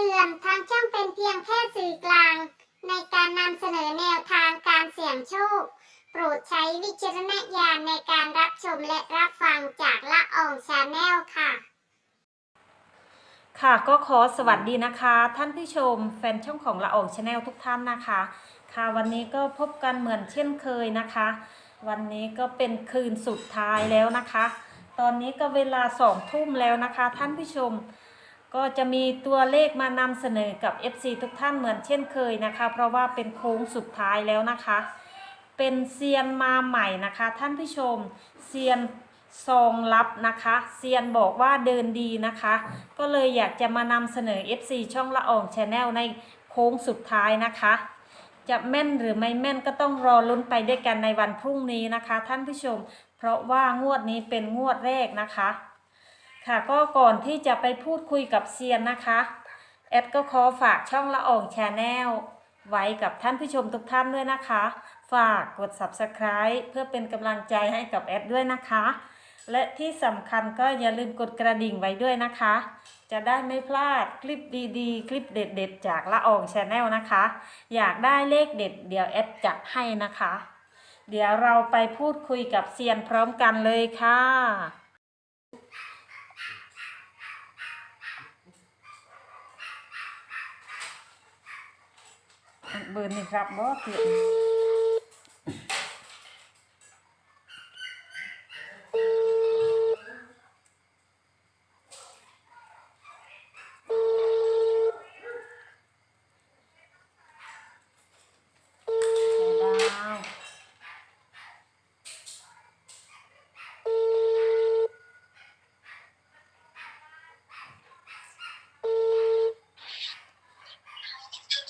ตือน ทางช่องเป็นเพียงแค่สื่อกลาง ในการนำเสนอแนวทางการเสี่ยงโชค โปรดใช้วิจารณญาณในการรับชมและรับฟังจากละอองชาแนลค่ะ ค่ะก็ขอสวัสดีนะคะ ท่านผู้ชมแฟนช่องของละอองชาแนลทุกท่านนะคะ ค่ะวันนี้ก็พบกันเหมือนเช่นเคยนะคะ วันนี้ก็เป็นคืนสุดท้ายแล้วนะคะ ตอนนี้ก็เวลาสองทุ่มแล้วนะคะ ท่านผู้ชม ก็จะมีตัวเลขมานำเสนอกับ FC ทุกท่านเหมือนเช่นเคยนะคะ เพราะว่าเป็นโค้งสุดท้ายแล้วนะคะ เป็นเซียนมาใหม่นะคะ ท่านผู้ชมเซียนซองลับนะคะเซียนบอกว่าเดินดีนะคะ ก็เลยอยากจะมานำเสนอ FC ช่องละอองชาแนลในโค้งสุดท้ายนะคะ จะแม่นหรือไม่แม่นก็ต้องรอลุ้นไปด้วยกันในวันพรุ่งนี้นะคะ ท่านผู้ชม เพราะว่างวดนี้เป็นงวดแรกนะคะ ค่ะก็ก่อนที่จะไปพูดคุยกับเซียนนะคะ แอดก็ขอฝากช่องละอองชาแนลไว้กับท่านผู้ชมทุกท่านด้วยนะคะ ฝากกด subscribe เพื่อเป็นกำลังใจให้กับแอดด้วยนะคะ และที่สำคัญก็อย่าลืมกดกระดิ่งไว้ด้วยนะคะ จะได้ไม่พลาดคลิปดีๆ คลิปเด็ดๆ จากละอองชาแนลนะคะ อยากได้เลขเด็ด เดี๋ยวแอดจัดให้นะคะ เดี๋ยวเราไปพูดคุยกับเซียนพร้อมกันเลยค่ะ เบอร์นี่ครับบอเสียนไข่ดาว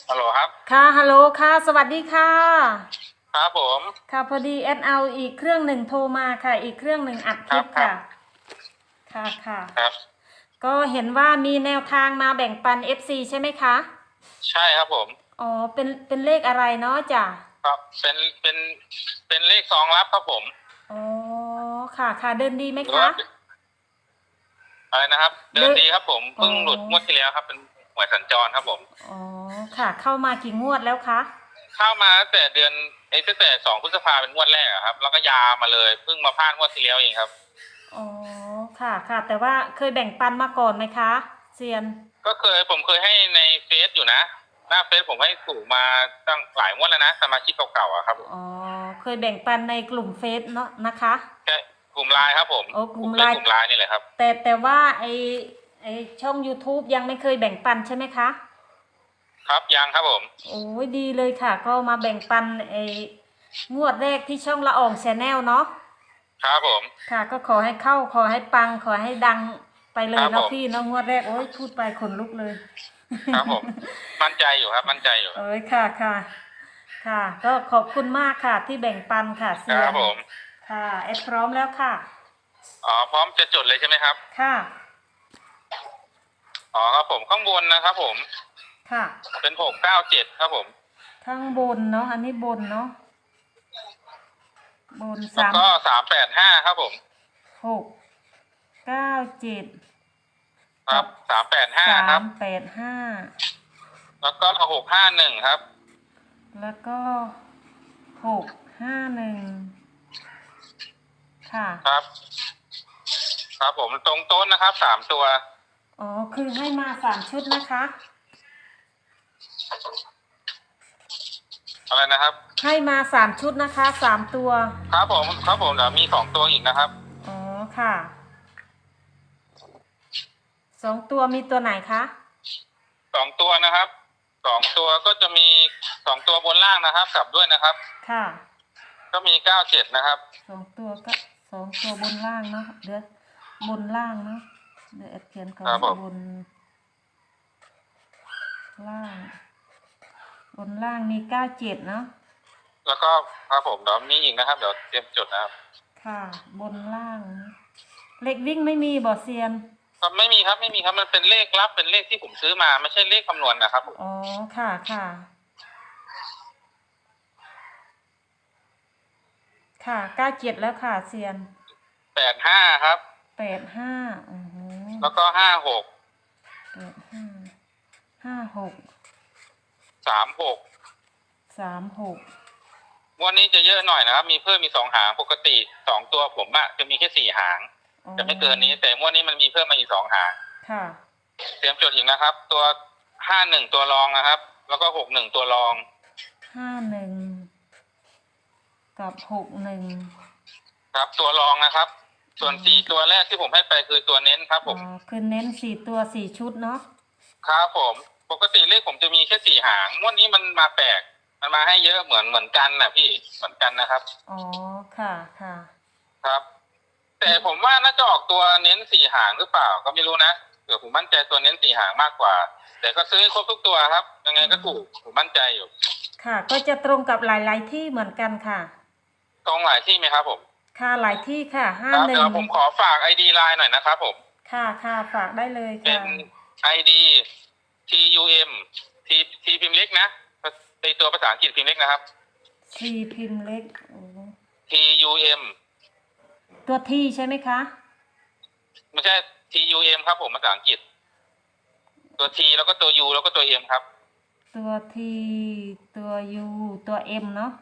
ฮัลโหล ครับค่ะฮัลโหลค่ะ สวัสดีค่ะ ครับผม ค่ะพอดีแอดเอาอีกเครื่องหนึ่งโทรมาค่ะ อีกเครื่องหนึ่งอัดคลิปครัค่ะบค่ะค่ะ ครับ ก็เห็นว่ามีแนวทางมาแบ่งปัน FC ใช่ไหมคะ ใช่ครับผม อ๋อ เป็น เป็นเลขอะไรเนาะจ้ะ ครับ เป็น เป็น เป็นเลขซองลับครับผม อ๋อ ค่ะค่ะเดินดีไหมหรือคะว่าอะไรนะครับเดินเดินดีครับผม เพิ่งอ๋อหลุดงวดที่แล้วครับ เป็นห วยสัญจรครับผม อ๋อ ค่ะ เข้ามากี่งวดแล้วคะ เข้ามาตั้งแต่เดือนไอ้ยตั้งแต่สองพฤษภาเป็นงวดแรกอะครับ แล้วก็ยาวมาเลยเพิ่งมาพลาดงวดที่แล้วเองครับ อ๋อ ค่ะ ค่ะ แต่ว่าเคยแบ่งปันมาก่อนไหมคะเซียน ก็เคยผมเคยให้ในเฟซอยู่นะ หน้าเฟซผมให้ถูกมาตั้งหลายงวดแล้วนะสมาชิกเก่าๆอะครับอ๋อ เคยแบ่งปันในกลุ่มเฟซเนาะนะคะแค่กลุ่มไลน์ครับผมโอ้กลุ่มเล่นไลน์ กลุ่มไลน์นี่แหละครับ แต่แต่ว่าไอ ไอช่อง YouTube ยังไม่เคยแบ่งปันใช่ไหมคะ ครับยังครับผม โอ้ยดีเลยค่ะ ก็มาแบ่งปันไองวดแรกที่ช่องละอองแชนแนลเนาะครับผม ค่ะก็ขอให้เข้าขอให้ปัง ขอให้ดังไปเลยครับเนาะผม พี่เนาะงวดแรกโอ้ยพูดไปขนลุกเลยครับผม มั่นใจอยู่ครับ มั่นใจอยู่ เอ้ยค่ะค่ะ ค่ะ ก็ขอบคุณมากค่ะที่แบ่งปันค่ะเซีคยรับนผม ค่ะแอดพร้อมแล้วค่ะ อ๋อพร้อมจะจดเลยใช่ไหมครับ ค่ะ อ๋อครับผมข้างบนนะครับผม ค่ะ เป็นหกเก้าเจ็ดครับผม ข้างบนเนาะอันนี้บนเนาะบนแล้วสามก็สามแปดห้าครับผม หกเก้าเจ็ดครับสามแปดห้าสาครับ มแปดห้าแล้วก็หกห้าหนึ่งครับ แล้วก็หกห้าหนึ่งค่ะ ครับ ครับผมตรงโต๊ะนะครับสามตัว อ๋อ คือให้มาสามชุดนะคะ อะไรนะครับ ให้มาสามชุดนะคะสามตัว ครับผมครับผมเดี๋ยวมีสองตัวอีกนะครับ อ๋อ ค่ะ สองตัวมีตัวไหนคะ สองตัวนะครับ สองตัวก็จะมีสองตัวบนล่างนะครับกลับด้วยนะครับ ค่ะ ก็มีเก้าเจ็ดนะครับ สองตัวก็สองตัวบนล่างเนาะเดี๋ยวบนล่างเนาะ เดี๋ยวแอดเขียนก่อนครับผมบน ล่าง บนล่างมีเก้าเจ็ดเนาะแล้วก็ครับผมเดี๋ยวมีอีกนะครับ เดี๋ยวเตรียมจดนะครับค่ะ บนล่างนะเล็กวิ่งไม่มีบ่อเซียนครับไม่มีครับไม่มีครับมันเป็นเลขลับเป็นเลขที่ผมซื้อมาไม่ใช่เลขคำนวณนะครับผมอ๋อค่ะค่ะ ค่ะเก้าเจ็ดแล้วค่ะเซียนแปดห้าครับแปดห้าอือหือ แล้วก็ห้าหกแปดห้าห้าหกสามหกสามหกงวันนี้จะเยอะหน่อยนะครับ มีเพิ่มมีสองหางปกติสองตัวผมอะจะมีแค่สี่หาง อ๋อจะไม่เกินนี้ แต่งวดนี้มันมีเพิ่มมาอีกสองหาง ค่ะเตรียมจดอีกนะครับ ตัวห้าหนึ่งตัวรองนะครับ แล้วก็หกหนึ่งตัวรอง ห้าหนึ่งกับหกหนึ่งครับ ตัวรองนะครับ ส่วนสี่ตัวแรกที่ผมให้ไปคือตัวเน้นครับ ผม อ๋อคือเน้นสี่ตัวสี่ชุดเนาะครับผม ปกติเลขผมจะมีแค่สี่หางงวดนี้มันมาแปลก มันมาให้เยอะเหมือนเหมือนกันนะพี่เหมือนกันนะครับ อ๋อค่ะค่ะ ครับ แต่ผมว่าน่าจะออกตัวเน้นสี่หางหรือเปล่าก็ไม่รู้นะเดี๋ยวผมมั่นใจตัวเน้นสี่หางมากกว่า แต่ก็ซื้อให้ครบทุกตัวครับ ยังไงก็ถูกผมมั่นใจอยู่ค่ะ ก็จะตรงกับหลาย ๆ ที่เหมือนกันค่ะ ตรงหลายที่ไหมครับผม ค่ะหลายที่ค่ะห้าครับหนึ่เดี๋งยวผมขอฝากไอดีไลน์หน่อยนะครับผม ค่ะค่ะฝากได้เลยเป็ค่ะนไอดี T U M T T พิมพ์เล็กนะในตัวภาษาอังกฤษพิมพ์เล็กนะครับ ทีพิมพ์เล็กโอ้ T U M ตัวที่ใช่ไหมคะไม่ใช่ T U M ครับผมภาษาอังกฤษ ตัว T แล้วก็ตัว U แล้วก็ตัว M ครับตัวทีตัวยูตัวเอ็มเนาะ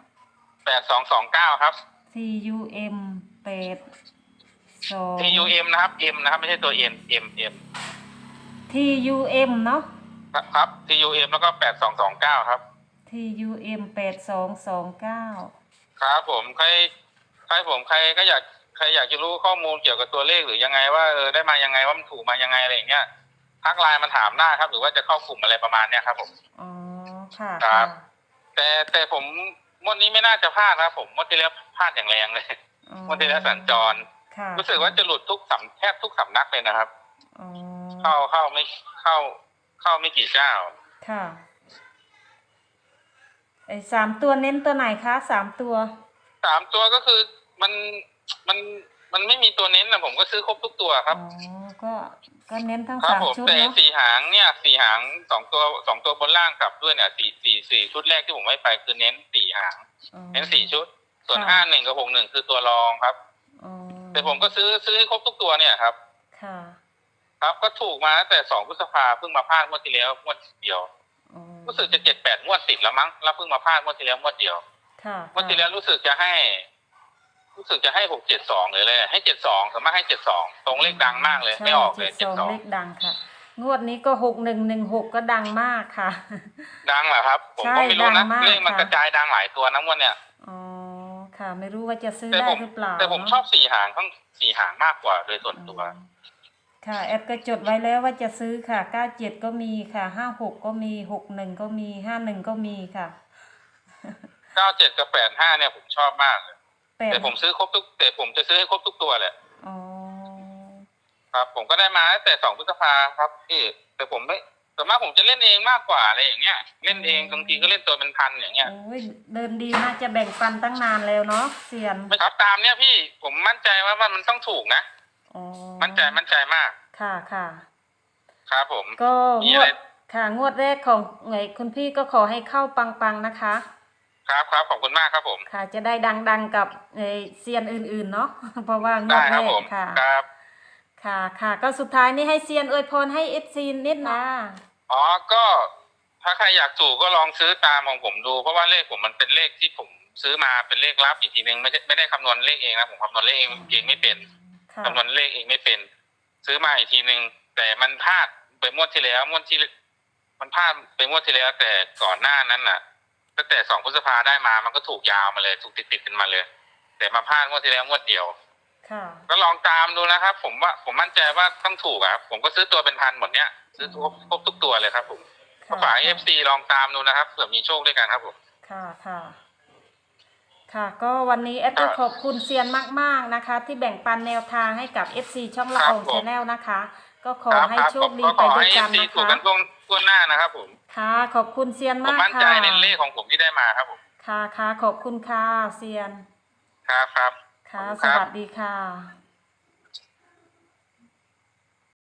แปดสองสองเก้าครับ T U M แปดสอง T U M นะครับ M นะครับไม่ใช่ตัว N M M T U M เนาะครับครับ T U M แล้วก็แปดสองสองเก้าครับ T U M แปดสองสองเก้าครับผมใครใครผมใครก็อยากใครอยากจะรู้ข้อมูลเกี่ยวกับตัวเลขหรือยังไงว่าเออได้มายังไงว่ามันถูกมายังไงอะไรอย่างเงี้ยทักไลน์มาถามได้ครับ หรือว่าจะเข้ากลุ่มอะไรประมาณเนี้ยครับผม อ๋อ ค่ะ ครับะแต่แต่ผม งวดนี้ไม่น่าจะพลาดนะครับผมงวดที่แล้วพลาดอย่างแรงเลยอ๋องวดที่แล้วสัญจร ค่ะรู้สึกว่าจะหลุดทุกสำแทบทุกสำนักเลยนะครับ อ๋อเข้าเข้าไม่เข้า เข้าไม่กี่เจ้า ค่ะไอ้สามตัวเน้นตัวไหนคะสามตัว สามตัวก็คือมันมัน มันไม่มีตัวเน้นนะผมก็ซื้อครบทุกตัวครับ อ๋อ ก็ ก็เน้นทั้งครับสามผมชุดแต่เนาะสี่หางเนี่ยสี่หางสองตัวสองตัวบนล่างกลับด้วยเนี่ยสี่สี่สี่ชุดแรกที่ผมให้ไปคือเน้นสี่หาง อ๋อ เน้นสี่ชุด ส่วนค่ะ ห้าหนึ่งกับหกหนึ่งคือตัวรองครับ อ๋อแต่ผมก็ซื้อซื้อให้ครบทุกตัวเนี่ยครับ ค่ะครับก็ถูกมาตั้งแต่สองพฤษภาเพิ่งมาพลาดงวดที่แล้วงวดเดียวอ๋อรู้สึกจะเจ็ดแปดงวดติดแล้วมั้งแล้วเพิ่งมาพลาดงวดที่แล้วงวดเดียวค่ะงวดที่แล้วรู้สึกจะให้ รู้สึกจะให้หกเจ็ดสองเลยเลย ให้เจ็ดสองสามารถให้เจ็ดสองตรงเลขดังมากเลย ไม่ออกเลยเจ็เจ็ดดสสอองงเลขดังค่ะ งวดนี้ก็หกหนึ่งหนึ่งหกก็ดังมากค่ะ ดังเหรอครับ ผมใช่ก็ไม่รู้ดันะงมากเลขมันค่ะกระจายดังหลายตัวนะงวดเนี่ยอ๋อค่ะ ไม่รู้ว่าจะซื้อแต่ได้ผมหรือเปล่า แต่ผมเนะชอบสี่หางข้างสี่หางมากกว่าโดยส่วนตัวอืมค่ะแอดก็จดไว้แล้วว่าจะซื้อค่ะเก้าเจ็ดก็มีค่ะห้าหกก็มีหกหนึ่งก็มีห้าหนึ่งก็มีค่ะเก้าเจ็ดกับแปดห้าเนี่ยผมชอบมากเลย แปดแต่ผมซื้อครบทุกแต่ผมจะซื้อให้ครบทุกตัวแหละอ๋อครับ ผมก็ได้มาตั้งแต่สองพฤษภาครับพี่แต่ผมไม่ส่วนมากผมจะเล่นเองมากกว่าอะไรอย่างเงี้ยเล่นเองบางทีก็เล่นตัวเป็นพันอย่างเงี้ยโอ้ยเดินดีน่าจะแบ่งปันตั้งนานแล้วเนาะเซียนไม่ครับตามเนี่ยพี่ผมมั่นใจว่ามันมันต้องถูกนะอ๋อมั่นใจมั่นใจมาก ค่ะค่ะครับผมก็มีงอะวไรดค่ะ งวดแรกของไงคุณพี่ก็ขอให้เข้าปังๆนะคะ ครับครับขอบคุณมากครับผม ค่ะ จะได้ดังๆกับเอ่อเซียนอื่นๆเนาะ เพราะว่างวได้ดคแรรับกผมค่ะ ครับค่ะค่ะ ก็สุดท้ายนี่ให้เซียนอวยพรให้เอฟซีนิดนะอ๋อก็ถ้าใครอยากถูกก็ลองซื้อตามของผมดู เพราะว่าเลขผมมันเป็นเลขที่ผมซื้อมาเป็นเลขลับอีกทีหนึ่งไม่ใช่ไม่ได้คำนวณเลขเองนะผมคำนวณเลขเองเองไม่เป็น ค่ะ คำนวณเลขเองไม่เป็น ซื้อมาอีกทีหนึ่งแต่มันพลาดไปงวดที่แล้วงวดที่ มันพลาดไปงวดที่แล้ว แต่ก่อนหน้านั้นน่ะ ตั้งแต่สองพฤษภาได้มามันก็ถูกยาวมาเลย ถูกติดติดๆกันมาเลย แต่มาพลาดงวดที่แล้วงวดเดียวค่ะก็ลองตามดูนะครับ ผมว่าผมมั่นใจว่าต้องถูกอะครับผมก็ซื้อตัวเป็นพันหมดเนี้ยซื้อครบครบทุกตัวเลยครับ ผมก็ค่ะฝากเอฟซีลองตามดูนะครับเผื่อมีโชคด้วยกันครับผมค่ะค่ะค่ะ ก็วันนี้แอดก็ครับขอบคุณเซียนมาก ๆนะคะ ที่แบ่งปันแนวทางให้กับ FC ช่องละครับอองผมชาแนลนะคะ ก็ขอครับให้ครับโชคดีก็ไปขอด้วให้ยเอกัฟนซีนะถูกคะกัน ทั่วทั่วหน้านะครับผมค่ะขอบคุณเซียนผมมากมั่นใจค่ะในเลขของผมที่ได้มาครับผมค่ะค่ะขอบคุณค่ะเซียน ครับครับ ค่ะ ขอบสคุณครับ วัสดีค่ะ